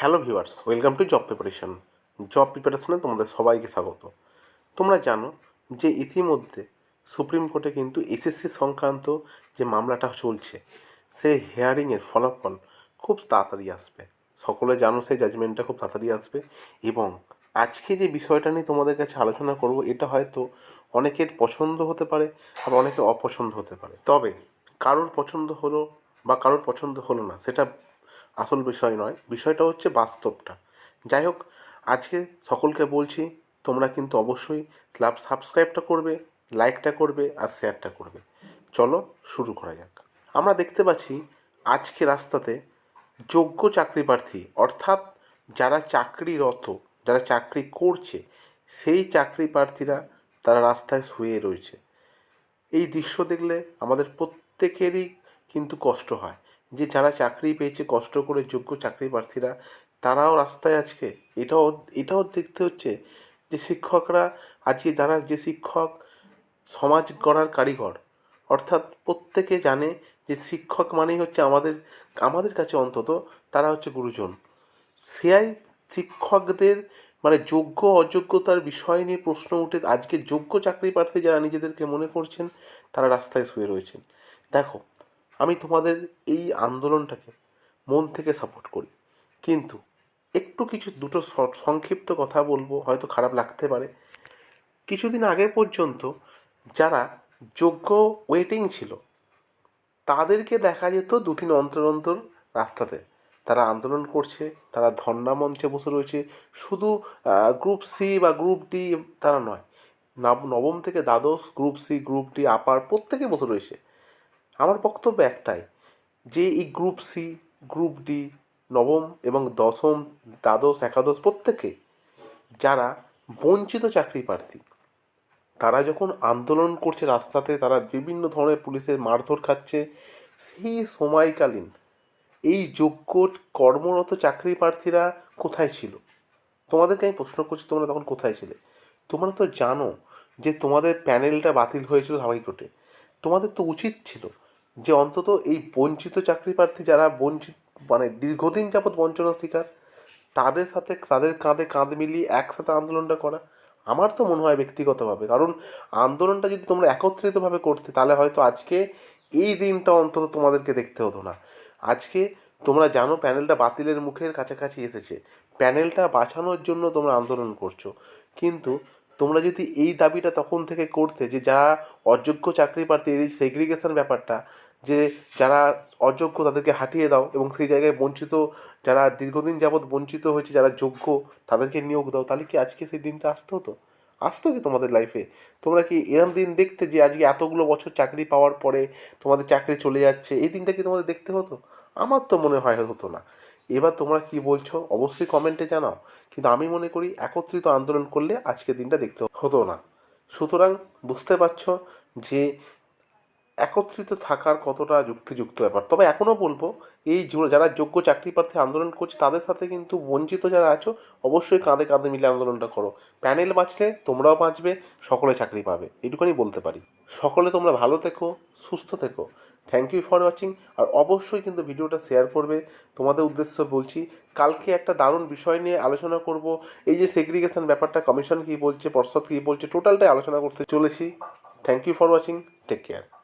Hello viewers, welcome to job preparation. Job প্রিপারেশানে তোমাদের সবাইকে স্বাগত। তোমরা জানো যে ইতিমধ্যে সুপ্রিম কোর্টে কিন্তু এসএসসি সংক্রান্ত যে মামলাটা চলছে, সেই হেয়ারিংয়ের ফলাফল খুব তাড়াতাড়ি আসবে। সকলে জানো সেই জাজমেন্টটা খুব তাড়াতাড়ি আসবে এবং আজকে যে বিষয়টা নিয়ে তোমাদের কাছে আলোচনা করব, এটা হয়তো অনেকের পছন্দ হতে পারে আর অনেকের অপছন্দ হতে পারে। তবে কারোর পছন্দ হলো বা কারোর পছন্দ হলো না, সেটা আসল বিষয় নয়, বিষয়টা হচ্ছে বাস্তবটা। যাই হোক, আজকে সকলকে বলছি, তোমরা কিন্তু অবশ্যই ক্লাব সাবস্ক্রাইবটা করবে, লাইকটা করবে আর শেয়ারটা করবে। চলো শুরু করা যাক। আমরা দেখতে পাচ্ছি আজকে রাস্তাতে যোগ্য চাকরি প্রার্থী, অর্থাৎ যারা চাকরিরত, যারা চাকরি করছে, সেই চাকরি প্রার্থীরা তারা রাস্তায় শুয়ে রয়েছে। এই দৃশ্য দেখলে আমাদের প্রত্যেকেরই কিন্তু কষ্ট হয়। যে যারা চাকরি পেয়েছে, কষ্ট করে যোগ্য চাকরি প্রার্থীরা, তারাও রাস্তায় আজকে। এটাও এটাও দেখতে হচ্ছে যে শিক্ষকরা আজকে যারা, যে শিক্ষক সমাজ গড়ার কারিগর, অর্থাৎ প্রত্যেকে জানে যে শিক্ষক মানেই হচ্ছে আমাদের আমাদের কাছে অন্তত তারা হচ্ছে গুরুজন। সেয়াই শিক্ষকদের মানে যোগ্য, অযোগ্যতার বিষয় নিয়ে প্রশ্ন উঠে আজকে যোগ্য চাকরি প্রার্থী যারা নিজেদেরকে মনে করছেন, তারা রাস্তায় শুয়ে রয়েছেন। দেখো আমি তোমাদের এই আন্দোলনটাকে মন থেকে সাপোর্ট করি। কিন্তু একটু কিছু দুটো সংক্ষিপ্ত কথা বলব, হয়তো খারাপ লাগতে পারে। কিছুদিন আগে পর্যন্ত যারা যোগ্য ওয়েটিং ছিল, তাদেরকে দেখা যেত দু তিন অন্তর অন্তর রাস্তাতে। তারা আন্দোলন করছে, তারা ধর্ণা মঞ্চে বসে রয়েছে। শুধু গ্রুপ সি বা গ্রুপ ডি তারা নয়, নব- নবম থেকে দ্বাদশ group C group D upper প্রত্যেকে বসে রয়েছে। আমার বক্তব্য একটাই, যে এই গ্রুপ সি গ্রুপ ডি নবম এবং দশম, দ্বাদশ, একাদশ প্রত্যেকে যারা বঞ্চিত চাকরি প্রার্থী, তারা যখন আন্দোলন করছে রাস্তাতে, তারা বিভিন্ন ধরনের পুলিশের মারধর খাচ্ছে, সেই সময়কালীন এই যোগ্য কর্মরত চাকরি প্রার্থীরা কোথায় ছিল? তোমাদেরকে আমি প্রশ্ন করছি, তোমরা তখন কোথায় ছিলে? তোমরা তো জানো যে তোমাদের প্যানেলটা বাতিল হয়েছিল হাইকোর্টে তোমাদের তো উচিত ছিল যে অন্তত এই বঞ্চিত চাকরি প্রার্থী যারা বঞ্চিত মানে দীর্ঘদিন যাবৎ বঞ্চনার শিকার, তাদের সাথে, তাদের কাঁধে কাঁধ মিলিয়ে একসাথে আন্দোলনটা করা, আমার তো মনে হয় ব্যক্তিগতভাবে। কারণ আন্দোলনটা যদি তোমরা একত্রিতভাবে করতে, তাহলে হয়তো আজকে এই দিনটা অন্তত তোমাদেরকে দেখতে হতো না। আজকে তোমরা জানো প্যানেলটা বাতিলের মুখের কাছাকাছি এসেছে। প্যানেলটা বাঁচানোর জন্য তোমরা আন্দোলন করছ। কিন্তু তোমরা যদি এই দাবিটা তখন থেকে করতে যে যারা অযোগ্য চাকরি প্রার্থী এই সেগ্রিগেশন ব্যাপারটা যে যারা অযোগ্য তাদেরকে হাঁটিয়ে দাও এবং সেই জায়গায় বঞ্চিত, যারা দীর্ঘদিন যাবৎ বঞ্চিত হয়েছে, যারা যোগ্য, তাদেরকে নিয়োগ দাও। তাহলে কি আজকে সেই দিনটা আসতে হতো আসতো কি তোমাদের লাইফে তোমরা কি এরম দিন দেখতে যে আজকে এতগুলো বছর চাকরি পাওয়ার পরে তোমাদের চাকরি চলে যাচ্ছে, এই দিনটা কি তোমাদের দেখতে হতো? আমার তো মনে হয় হতো না। এবার তোমরা কি বলছো? অবশ্যই কমেন্টে জানাও। কিন্তু আমি মনে করি একত্রিত আন্দোলন করলে আজকে দিনটা দেখতে হতো না। সুতরাং বুঝতে পারছ যে একত্রিত থাকার কতটা যুক্তিযুক্ত ব্যাপার। তবে এখনও বলব, এই যারা যোগ্য চাকরি প্রার্থী আন্দোলন করছে, তাদের সাথে কিন্তু বঞ্চিত যারা আছো, অবশ্যই কাঁধে কাঁধে মিলে আন্দোলনটা করো। প্যানেল বাঁচলে তোমরাও বাঁচবে, সকলে চাকরি পাবে। এটুকুনি বলতে পারি। সকলে তোমরা ভালো থেকো, সুস্থ থেকো। থ্যাংক ইউ ফর ওয়াচিং আর অবশ্যই কিন্তু ভিডিওটা শেয়ার করবে। তোমাদের উদ্দেশ্য বলছি, কালকে একটা দারুণ বিষয় নিয়ে আলোচনা করব। এই যে সেগ্রিগেশন ব্যাপারটা কমিশন কী বলছে, পর্ষদ কী বলছে টোটালটাই আলোচনা করতে চলেছি। Thank you for watching take care